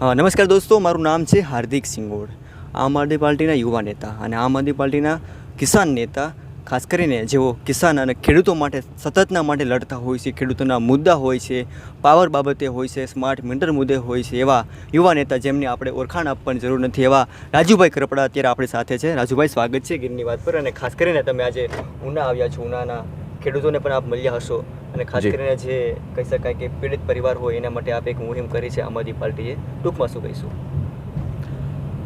નમસ્કાર દોસ્તો, મારું નામ છે હાર્દિક સિંગોડ. આમ આદમી પાર્ટીના યુવા નેતા અને આમ આદમી પાર્ટીના કિસાન નેતા, ખાસ કરીને જેઓ કિસાન અને ખેડૂતો માટે સતતના માટે લડતા હોય છે, ખેડૂતોના મુદ્દા હોય છે, પાવર બાબતે હોય છે, સ્માર્ટ મીટર મુદ્દે હોય છે, એવા યુવા નેતા જેમને આપણે ઓળખાણ આપવાની જરૂર નથી, એવા રાજુભાઈ કરપડા અત્યારે આપણી સાથે છે. રાજુભાઈ, સ્વાગત છે ગીરની વાત પર અને ખાસ કરીને તમે આજે ઉના આવ્યા છો, ઉનાના ખેડૂતોને પણ આપ મળ્યા હશો. અને ખાસ કરીને જે કહી શકાય કે પીડિત પરિવાર હોય એના માટે આપ એક મુહિમ કરી છે આમ આદમી પાર્ટીએ ટૂંકમાં શું કહીશું?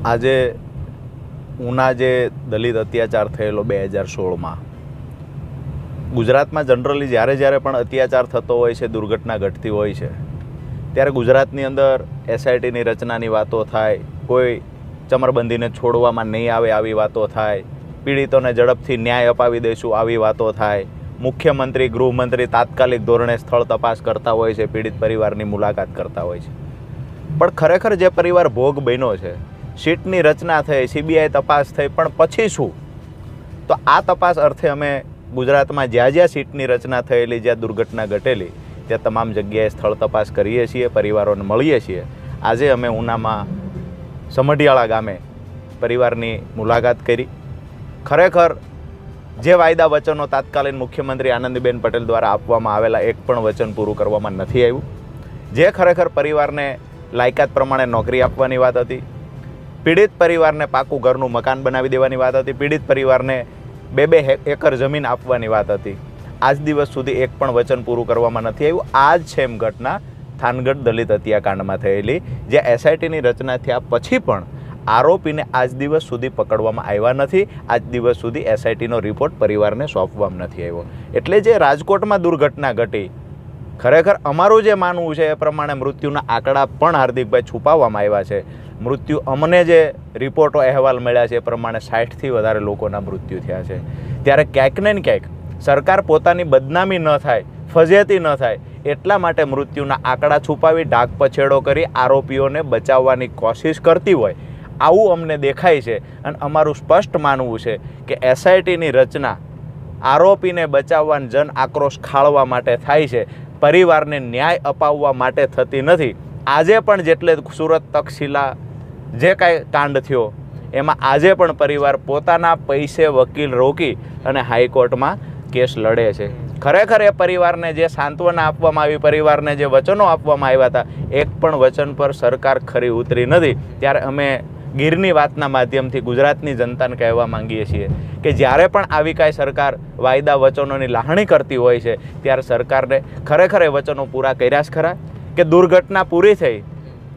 આજે ઉના જે દલિત અત્યાચાર થયેલો બે હજાર સોળમાં ગુજરાતમાં જનરલી જ્યારે જ્યારે પણ અત્યાચાર થતો હોય છે દુર્ઘટના ઘટતી હોય છે ત્યારે ગુજરાતની અંદર એસઆઈટીની રચનાની વાતો થાય કોઈ ચમરબંધીને છોડવામાં નહીં આવે આવી વાતો થાય પીડિતોને ઝડપથી ન્યાય અપાવી દઈશું આવી વાતો થાય. મુખ્યમંત્રી, ગૃહમંત્રી તાત્કાલિક ધોરણે સ્થળ તપાસ કરતા હોય છે, પીડિત પરિવારની મુલાકાત કરતા હોય છે. પણ ખરેખર જે પરિવાર ભોગ બન્યો છે સીટની રચના થઈ, સીબીઆઈ તપાસ થઈ, પણ પછી શું? તો આ તપાસ અર્થે અમે ગુજરાતમાં જ્યાં જ્યાં સીટની રચના થયેલી, જ્યાં દુર્ઘટના ઘટેલી, ત્યાં તમામ જગ્યાએ સ્થળ તપાસ કરીએ છીએ, પરિવારોને મળીએ છીએ. આજે અમે ઉનામાં સમઢિયાળા ગામે પરિવારની મુલાકાત કરી. ખરેખર જે વાયદા વચનો તાત્કાલિન મુખ્યમંત્રી આનંદીબેન પટેલ દ્વારા આપવામાં આવેલા એક પણ વચન પૂરું કરવામાં નથી આવ્યું. જે ખરેખર પરિવારને લાયકાત પ્રમાણે નોકરી આપવાની વાત હતી, પીડિત પરિવારને પાકું ઘરનું મકાન બનાવી દેવાની વાત હતી, પીડિત પરિવારને બે બે એકર જમીન આપવાની વાત હતી. આજ દિવસ સુધી એક પણ વચન પૂરું કરવામાં નથી આવ્યું. આ જ છે એમ ઘટના થાનગઢ દલિત હત્યાકાંડમાં થયેલી જે એસઆઈટીની રચના થયા પછી પણ આરોપીને આજ દિવસ સુધી પકડવામાં આવ્યા નથી. આજ દિવસ સુધી એસઆઈટીનો રિપોર્ટ પરિવારને સોંપવામાં નથી આવ્યો. એટલે જે રાજકોટમાં દુર્ઘટના ઘટી, ખરેખર અમારું જે માનવું છે એ પ્રમાણે મૃત્યુના આંકડા પણ હાર્દિકભાઈ છુપાવવામાં આવ્યા છે. મૃત્યુ અમને જે રિપોર્ટો, અહેવાલ મળ્યા છે એ પ્રમાણે સાઠથી વધારે લોકોના મૃત્યુ થયા છે. ત્યારે ક્યાંક ને ક્યાંક સરકાર પોતાની બદનામી ન થાય, ફજેતી ન થાય, એટલા માટે મૃત્યુના આંકડા છુપાવી ઢાક પછેડો કરી આરોપીઓને બચાવવાની કોશિશ કરતી હોય આવું અમને દેખાય છે અને અમારું સ્પષ્ટ માનવું છે કે એસઆઈટીની રચના આરોપીને બચાવવા જન આક્રોશ ખાળવા માટે થાય છે. પરિવારને ન્યાય અપાવવા માટે થતી નથી. આજે પણ જેટલે સુરત તક્ષશિલા જે કાંઈ કાંડ થયો, એમાં આજે પણ પરિવાર પોતાના પૈસે વકીલ રોકી અને હાઈકોર્ટમાં કેસ લડે છે. ખરેખર એ પરિવારને જે સાંત્વના આપવામાં આવી, પરિવારને જે વચનો આપવામાં આવ્યા હતા, એક પણ વચન પર સરકાર ખરી ઉતરી નથી. ત્યારે અમે ગીરની વાતના માધ્યમથી ગુજરાતની જનતાને કહેવા માંગીએ છીએ કે જ્યારે પણ આવી કાંઈ સરકાર વાયદા વચનોની લાહણી કરતી હોય છે, ત્યારે સરકારને ખરેખર એ વચનો પૂરા કર્યા જ ખરા? કે દુર્ઘટના પૂરી થઈ,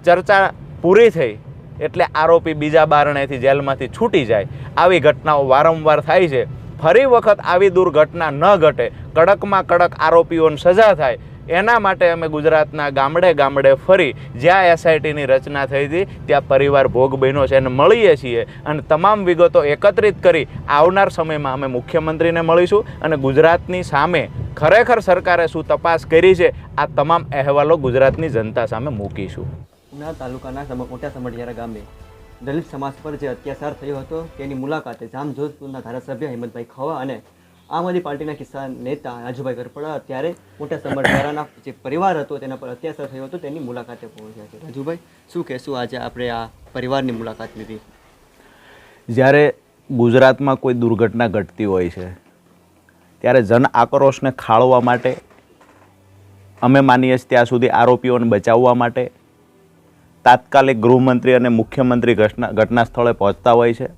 ચર્ચા પૂરી થઈ, એટલે આરોપી બીજા બારણેથી જેલમાંથી છૂટી જાય, આવી ઘટનાઓ વારંવાર થાય છે. ફરી વખત આવી દુર્ઘટના ન ઘટે, કડકમાં કડક આરોપીઓને સજા થાય એના માટે અમે ગુજરાતના ગામડે ગામડે ફરી જ્યાં એસઆઈટીની રચના થઈ હતી, ત્યાં પરિવાર ભોગ બન્યો છે અને મળીએ છીએ. અને તમામ વિગતો એકત્રિત કરી આવનાર સમયમાં અમે મુખ્યમંત્રીને મળીશું અને ગુજરાતની સામે ખરેખર સરકારે શું તપાસ કરી છે, આ તમામ અહેવાલો ગુજરાતની જનતા સામે મૂકીશું. ઉના તાલુકાના મોટા સમઢિયારા ગામે દલિત સમાજ પર જે અત્યાચાર થયો હતો, તેની મુલાકાતે જામજોધપુરના ધારાસભ્ય હેમંતભાઈ ખવા અને આમ આદમી પાર્ટીના કિસ્સા નેતા રાજુભાઈ ગરપડા અત્યારે મોટા સમઢિયારાના જે પરિવાર હતો તેના પર અત્યાચાર થયો હતો, તેની મુલાકાતે પહોંચ્યા છે. રાજુભાઈ, શું કહેશું આજે આપણે આ પરિવારની મુલાકાત લીધી? જ્યારે ગુજરાતમાં કોઈ દુર્ઘટના ઘટતી હોય છે, ત્યારે જન આક્રોશને ખાળવા માટે, અમે માનીએ છીએ ત્યાં સુધી આરોપીઓને બચાવવા માટે, તાત્કાલિક ગૃહમંત્રી અને મુખ્યમંત્રી ઘટના ઘટના સ્થળે પહોંચતા હોય છે.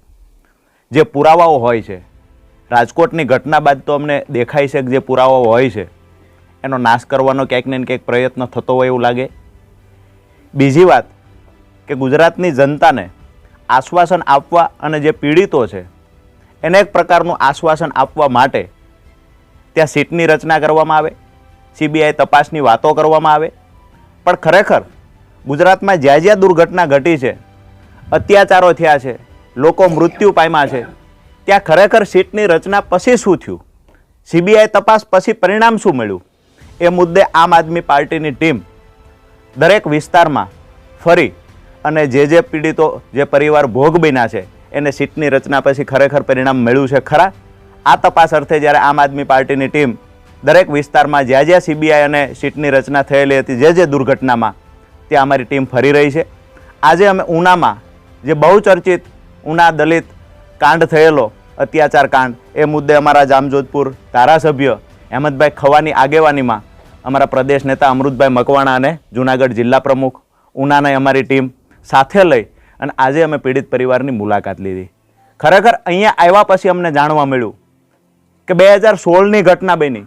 જે પુરાવાઓ હોય છે રાજકોટની ઘટના બાદ તો અમને દેખાય છે કે જે પુરાવો હોય છે, એનો નાશ કરવાનો ક્યાંક ને ક્યાંક પ્રયત્ન થતો હોય એવું લાગે. બીજી વાત કે ગુજરાતની જનતાને આશ્વાસન આપવા અને જે પીડિતો છે, એને એક પ્રકારનું આશ્વાસન આપવા માટે ત્યાં સીટની રચના કરવામાં આવે, સીબીઆઈ તપાસની વાતો કરવામાં આવે. પણ ખરેખર ગુજરાતમાં જ્યાં જ્યાં દુર્ઘટના ઘટી છે, અત્યાચારો થયા છે, લોકો મૃત્યુ પામ્યા છે ત્યાં ખરેખર સીટની રચના પછી શું થયું? સીબીઆઈ તપાસ પછી પરિણામ શું મળ્યું? એ મુદ્દે આમ આદમી પાર્ટીની ટીમ દરેક વિસ્તારમાં ફરી અને જે જે પીડિતો, જે પરિવાર ભોગ બન્યા છે, એને સીટની રચના પછી ખરેખર પરિણામ મળ્યું છે ખરા? આ તપાસ અર્થે જ્યારે આમ આદમી પાર્ટીની ટીમ દરેક વિસ્તારમાં જ્યાં જ્યાં સીબીઆઈ અને સીટની રચના થયેલી હતી, જે જે દુર્ઘટનામાં, ત્યાં અમારી ટીમ ફરી રહી છે. આજે અમે ઉનામાં જે બહુ ચર્ચિત ઉના દલિત કાંડ થયેલો, અત્યાચાર કાંડ. એ મુદ્દે અમારા જામજોધપુર ધારાસભ્ય અહેમદભાઈ ખવાની આગેવાનીમાં અમારા પ્રદેશ નેતા અમૃતભાઈ મકવાણા અને જુનાગઢ જિલ્લા પ્રમુખ ઉનાને અમારી ટીમ સાથે લઈ અને આજે અમે પીડિત પરિવારની મુલાકાત લીધી. ખરેખર અહીંયા આવ્યા પછી અમને જાણવા મળ્યું કે બે હજાર સોળની ઘટના બની.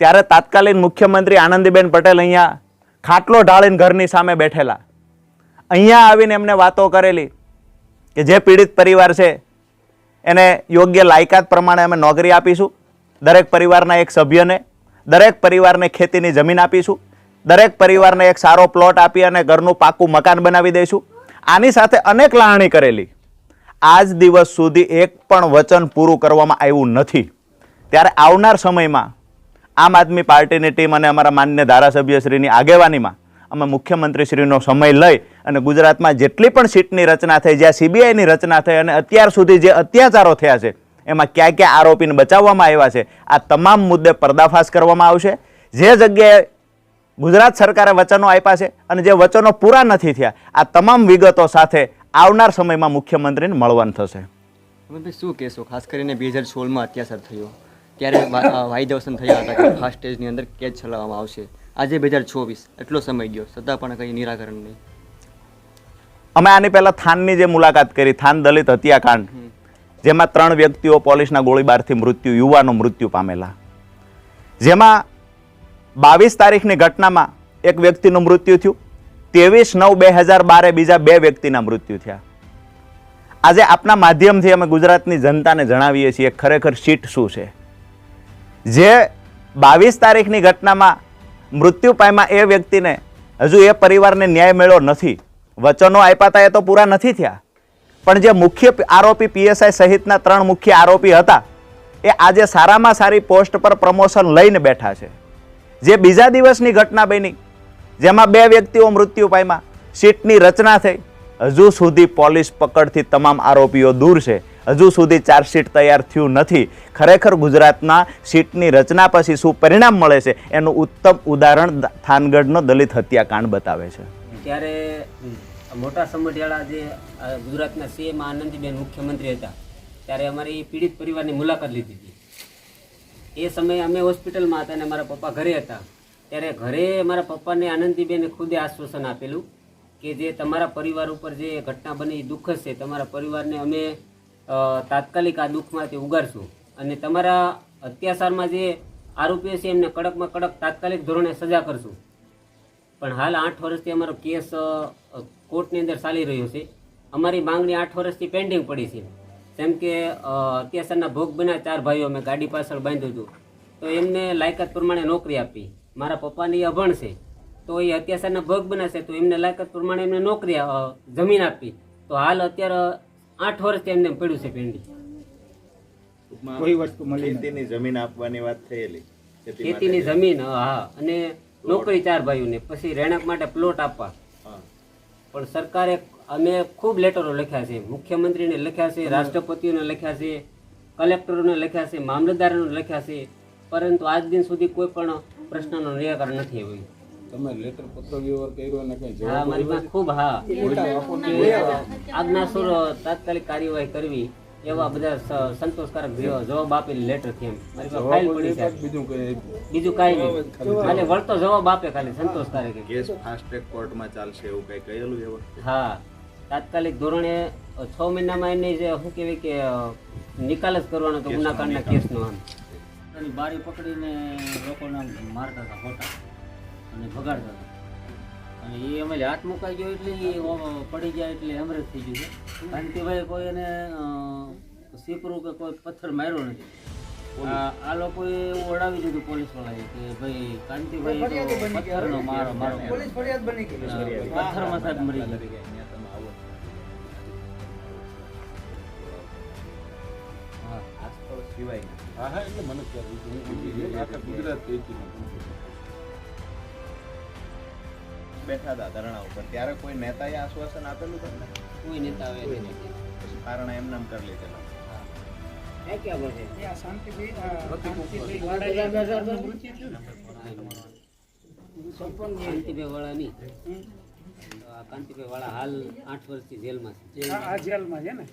ત્યારે તાત્કાલિક મુખ્યમંત્રી આનંદીબેન પટેલ અહીંયા ખાટલો ઢાળીને ઘરની સામે બેઠેલા. અહીંયા આવીને એમને વાતો કરેલી કે જે પીડિત પરિવાર છે એને યોગ્ય લાયકાત પ્રમાણે અમે નોકરી આપીશું. દરેક પરિવારના એક સભ્યને, દરેક પરિવારને ખેતીની જમીન આપીશું. દરેક પરિવારને એક સારો પ્લોટ આપી અને ઘરનું પાકું મકાન બનાવી દઈશું. આની સાથે અનેક લાહણી કરેલી. આજ દિવસ સુધી એક પણ વચન પૂરું કરવામાં આવ્યું નથી. ત્યારે આવનાર સમયમાં આમ આદમી પાર્ટીની ટીમ અને અમારા માન્ય ધારાસભ્યશ્રીની આગેવાનીમાં અમે મુખ્યમંત્રીશ્રીનો સમય લઈ અને ગુજરાતમાં જેટલી પણ સીટની રચના થઈ જ્યાં સીબીઆઈની રચના થઈ અને અત્યાર સુધી જે અત્યાચારો થયા છે એમાં ક્યાં ક્યાં આરોપીને બચાવવામાં આવ્યા છે આ તમામ મુદ્દે પર્દાફાશ કરવામાં આવશે. જે જગ્યાએ ગુજરાત સરકારે વચનો આપ્યા છે અને જે વચનો પૂરા નથી થયા આ તમામ વિગતો સાથે આવનાર સમયમાં મુખ્યમંત્રીને મળવાનું થશે. શું કહેશો? ખાસ કરીને બે હજાર સોળમાં અત્યાચાર થયો. ત્યારે વા- અ, થયા હતા કે ફાસ્ટ સ્ટેજની અંદર કેદ ચલાવવામાં આવશે. આજે બે હજાર ચોવીસ એટલો સમય ગયો. છતાં પણ કંઈ નિરાકરણ નહીં. અમે આની પહેલા થાનની જે મુલાકાત કરી, થાન દલિત હત્યાકાંડ, જેમાં ત્રણ વ્યક્તિઓ પોલીસના ગોળીબારથી મૃત્યુ, યુવાનો મૃત્યુ પામેલા. જેમાં બાવીસ તારીખની ઘટનામાં એક વ્યક્તિનું મૃત્યુ થયું, ત્રેવીસ નવ બે હજાર બારે બીજા બે વ્યક્તિના મૃત્યુ થયા. આજે આપના માધ્યમથી અમે ગુજરાતની જનતાને જણાવીએ છીએ, ખરેખર સીટ શું છે? જે બાવીસ તારીખની ઘટનામાં મૃત્યુ પામ્યા એ વ્યક્તિને હજુ એ પરિવારને ન્યાય મળ્યો નથી વચનો આપ્યા હતા એ તો પૂરા નથી થયા. પણ જે મુખ્ય આરોપી પીએસઆઈ સહિતના ત્રણ મુખ્ય આરોપી હતા, એ આજે સારામાં સારી પોસ્ટ પર પ્રમોશન લઈને બેઠા છે. જે બીજા દિવસની ઘટના બની, જેમાં બે વ્યક્તિઓ મૃત્યુ પામ્યા, સીટની રચના થઈ. હજુ સુધી પોલીસ પકડથી તમામ આરોપીઓ દૂર છે. હજુ સુધી ચાર્જશીટ તૈયાર થયું નથી. ખરેખર ગુજરાતના સીટની રચના પછી શું પરિણામ મળે છે, એનું ઉત્તમ ઉદાહરણ થાનગઢનો દલિત હત્યાકાંડ બતાવે છે. ત્યારે મોટા સમઢિયાળા જે ગુજરાતના સીએમ આનંદીબેન મુખ્યમંત્રી હતા, ત્યારે અમારી પીડિત પરિવારની મુલાકાત લીધી હતી. એ સમયે અમે હોસ્પિટલમાં હતા અને મારા પપ્પા ઘરે હતા. ત્યારે ઘરે મારા પપ્પાને આનંદીબેને ખુદે આશ્વાસન આપેલું કે જે તમારા પરિવાર ઉપર જે ઘટના બની દુઃખ છે તમારા પરિવારને અમે તાત્કાલિક આ દુઃખમાંથી ઉગારશું. અને તમારા અત્યાચારમાં જે આરોપીઓ છે, એમને કડકમાં કડક તાત્કાલિક ધોરણે સજા કરશું. પણ હાલ આઠ વર્ષથી અમારો કેસ કોર્ટની અંદર ચાલી રહ્યો છે. અમારી માંગણી આઠ વર્ષથી પેન્ડિંગ પડી છે. જેમ કે અ, ભોગ બન્યા ચાર ભાઈઓ અમે ગાડી પાછળ બાંધ્યું હતું. તો એમને લાયકાત પ્રમાણે નોકરી આપી. મારા પપ્પાની અભણ છે. તો એ અત્યાચારના ભોગ બનાશે તો એમને લાયકાત પ્રમાણે એમને નોકરી જમીન આપી. તો હાલ અત્યારે આઠ વર્ષથી એમને પડ્યું છે પેન્ડિંગ. કોઈ વસ્તુ મળી જમીન આપવાની વાત થયેલી. ખેતીની જમીન હા. અને નોકરી ચાર ભાઈઓને પછી રહેણાંક માટે પ્લોટ આપવા. પણ સરકારે અમે ખૂબ લેટરો લખ્યા છે મુખ્યમંત્રીને લખ્યા છે રાષ્ટ્રપતિઓને લખ્યા છે કલેક્ટરોને લખ્યા છે મામલતદારોને લખ્યા છે પરંતુ આજ દિન સુધી કોઈ પણ પ્રશ્નનો નિરાકરણ નથી આવ્યું. તમે લેટર પત્ર વ્યવહાર કર્યો અને કઈ હા મારી પાસે ખૂબ હા. આજ્ઞાસુર તાત્કાલિક કાર્યવાહી કરવી. એવા બધા સંતોષકારક જવાબ આપેલી લેટરથી એમ. મારી પાસે ફાઇલ પડી છે. બીજું કઈ? બીજું કાંઈ નહીં. ખાલી વળતો જવાબ આપે ખાલી સંતોષકારક. કેસ ફાસ્ટ ટ્રેક કોર્ટમાં ચાલશે એવું કઈ કહેલું એવું? હા. તાત્કાલિક ધોરણે છ મહિનામાં એને જે શું કહેવાય કે નિકાલ જ કરવાનો તો ગુનાકારના કેસનો આમ બારી પકડીને લોકોને મારતા હતા ખોટા અને ભગાડતા હતા. અને એ અમે હાથ મુકાઈ ગયો એટલે પડી ગયા એટલે હેમરેજ થઈ ગયું છે. કાંતિભાઈ કોઈ એને સીપરું કે કોઈ પથ્થર માર્યો નથી. આ આ લોકોએ ઓળાવી દીધું પોલીસ વાળાએ કે ભાઈ કાંતિભાઈ પથ્થરનો મારો મારો પથ્થરમાં સાહેબ મરી ગયા. સિવાય હા હા એટલે મને ખ્યાલ ગુજરાત બેઠા હતા ધરણા ઉપર. ત્યારે કોઈ નેતાએ આશ્વાસન આપેલું તમને? કોઈ નેતા આવે કારણ એમ નામ કરી લીધેલા. શાંતિભાઈ વાળા નહીં. કાંતિભાઈ વાળા હાલ આઠ વર્ષથી જેલમાં છે. જેલમાં છે ને?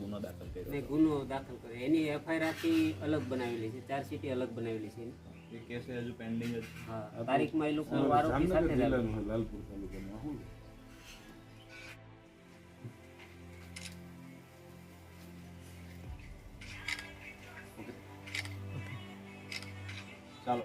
ગુનો દાખલ કર્યો ગુનો દાખલ કર્યો. એની એફઆઈઆર આખી અલગ બનાવેલી છે. ચાર સીટી અલગ બનાવેલી છે કેસ હજુ પેન્ડિંગ જ. હા તારીખમાં એ લોકો સાથે લાલપુર તાલુકામાં ચાલો